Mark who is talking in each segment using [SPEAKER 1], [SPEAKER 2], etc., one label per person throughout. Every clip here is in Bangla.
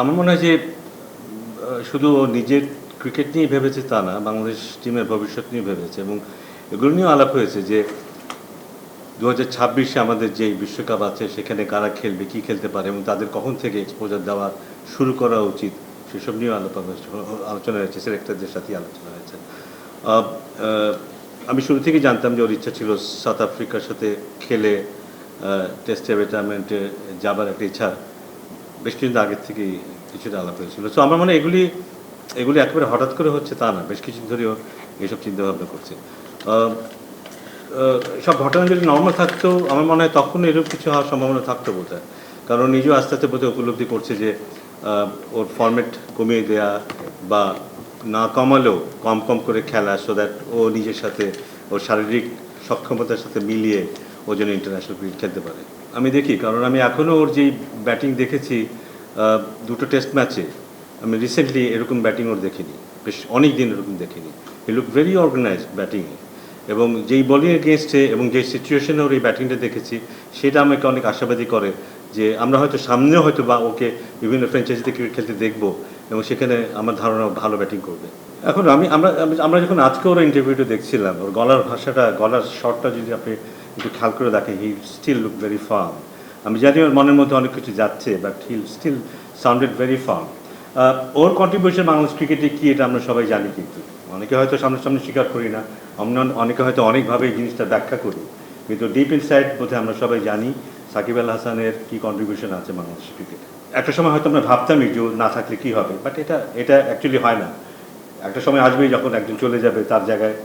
[SPEAKER 1] আমার মনে হয় যে শুধু নিজের ক্রিকেট নিয়ে ভেবেছে তা না, বাংলাদেশ টিমের ভবিষ্যৎ নিয়ে ভেবেছে এবং এগুলো নিয়েও আলাপ হয়েছে যে দু হাজার ছাব্বিশে আমাদের যে বিশ্বকাপ আছে, সেখানে কারা খেলবে, কি খেলতে পারে এবং তাদের কখন থেকে এক্সপোজার দেওয়া শুরু করা উচিত, সেসব নিয়েও আলোচনা আলোচনা হয়েছে সিলেক্টরদের সাথেই আলোচনা হয়েছে। আমি শুরু থেকেই জানতাম যে ওর ইচ্ছা ছিল সাউথ আফ্রিকার সাথে খেলে টেস্টে রিটায়ারমেন্টে যাবার একটা ইচ্ছা। বেশ কিছুদিন আগের থেকেই কিছুটা আলাপ হয়েছিল। সো আমার মনে এগুলি এগুলি একেবারে হঠাৎ করে হচ্ছে তা না। বেশ কিছুদিন ধরেও এইসব চিন্তাভাবনা করছে। সব ঘটনা যদি নর্মাল থাকতো, আমার মনে হয় তখন এরকম কিছু হওয়ার সম্ভাবনা থাকতো বোধ কারণ নিজেও আস্তে আস্তে বোধহয় উপলব্ধি করছে যে ওর ফর্মেট কমিয়ে দেয়া বা না কমালেও কম কম করে খেলা সো দ্যাট ও নিজের সাথে, ওর শারীরিক সক্ষমতার সাথে মিলিয়ে ও যেন ইন্টারন্যাশনাল ক্রিকেট খেলতে পারে। আমি দেখি, কারণ আমি এখনও ওর যেই ব্যাটিং দেখেছি দুটো টেস্ট ম্যাচে, আমি রিসেন্টলি এরকম ব্যাটিং ওর দেখিনি, বেশ অনেক দিন এরকম দেখিনি। হি লুক ভেরি অর্গানাইজড ব্যাটিংয়ে এবং যেই বলিং এগেনস্টে এবং যে সিচুয়েশনে ওর এই ব্যাটিংটা দেখেছি, সেটা আমাকে অনেক আশাবাদী করে যে আমরা হয়তো সামনেও হয়তো বা ওকে বিভিন্ন ফ্র্যাঞ্চাইজিতে ক্রিকেট খেলতে দেখব এবং সেখানে আমার ধারণা ভালো ব্যাটিং করবে। এখন আমি, আমরা আমি- আমরা যখন আজকে ওর ইন্টারভিউটা দেখছিলাম, ওর গলার ভাষাটা, গলার শটটা যদি আপনি একটু খেয়াল করে দেখেন he still look very firm আমি জানি ওর মনের মধ্যে অনেক কিছু যাচ্ছে but he'll still sounded very firm or contribution Bangladesh ক্রিকেটে কি এটা আমরা সবাই জানি কিন্তু। অনেকে হয়তো সামনাসামনি স্বীকার করি না আমরা অনেকে হয়তো অনেকভাবে জিনিসটা ব্যাখ্যা করি। কিন্তু ডিপ ইনসাইড বোধহয় আমরা সবাই জানি সাকিব আল হাসানের কি কন্ট্রিবিউশন আছে বাংলাদেশ ক্রিকেটে একটা সময় হয়তো আমরা ভাবতামই যে না থাকলে কি হবে বাট এটা এটা অ্যাকচুয়ালি হয় না। একটা সময় আসবেই যখন একজন চলে যাবে তার জায়গায়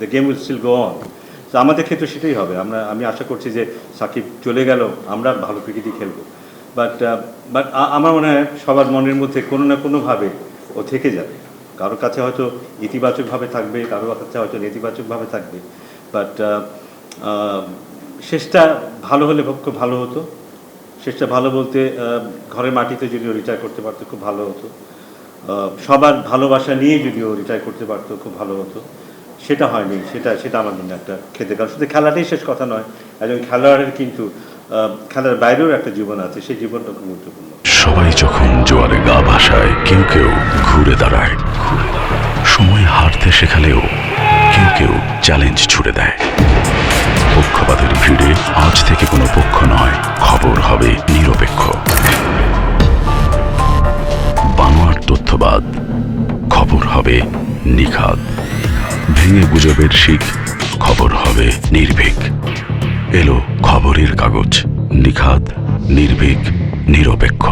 [SPEAKER 1] the game will still go on তো আমাদের ক্ষেত্রে সেটাই হবে। আমরা, আমি আশা করছি যে সাকিব চলে গেল, আমরা ভালো ক্রিকেটই খেলব। বাট বাট আমার মনে হয় সবার মনের মধ্যে কোনো না কোনোভাবে ও থেকে যাবে। কারোর কাছে হয়তো ইতিবাচকভাবে থাকবে কারোর কাছে হয়তো নেতিবাচকভাবে থাকবে। বাট শেষটা ভালো হলে খুব ভালো হতো। শেষটা ভালো বলতে ঘরের মাটিতে যদি ও রিটায়ার করতে পারতো, খুব ভালো হতো। সবার ভালোবাসা নিয়ে যদি ও রিটায়ার করতে পারতো, খুব ভালো হতো। সেটা হয়নি, সেটা সেটা আমার জন্য একটা খেতে কারণ শুধু খেলাটাই শেষ কথা নয়, একজন খেলোয়াড়ের কিন্তু খেলার বাইরেও একটা জীবন আছে, সেই জীবনটা খুব গুরুত্বপূর্ণ।
[SPEAKER 2] সবাই যখন জোয়ারে গা ভাসায়, কেউ কেউ ঘুরে দাঁড়ায়। সময় হারতে শেখালেও কেউ কেউ চ্যালেঞ্জ ছুড়ে দেয়। পক্ষপাতের ভিড়ে আজ থেকে কোনো পক্ষ নয়, খবর হবে নিরপেক্ষ। বানোয়ার তথ্যবাদ, খবর হবে নিখাদ ভেঙে গুজবের শিখ খবর হবে নির্ভীক। এলো খবরের কাগজ নিখাত নির্ভীক নিরপেক্ষ।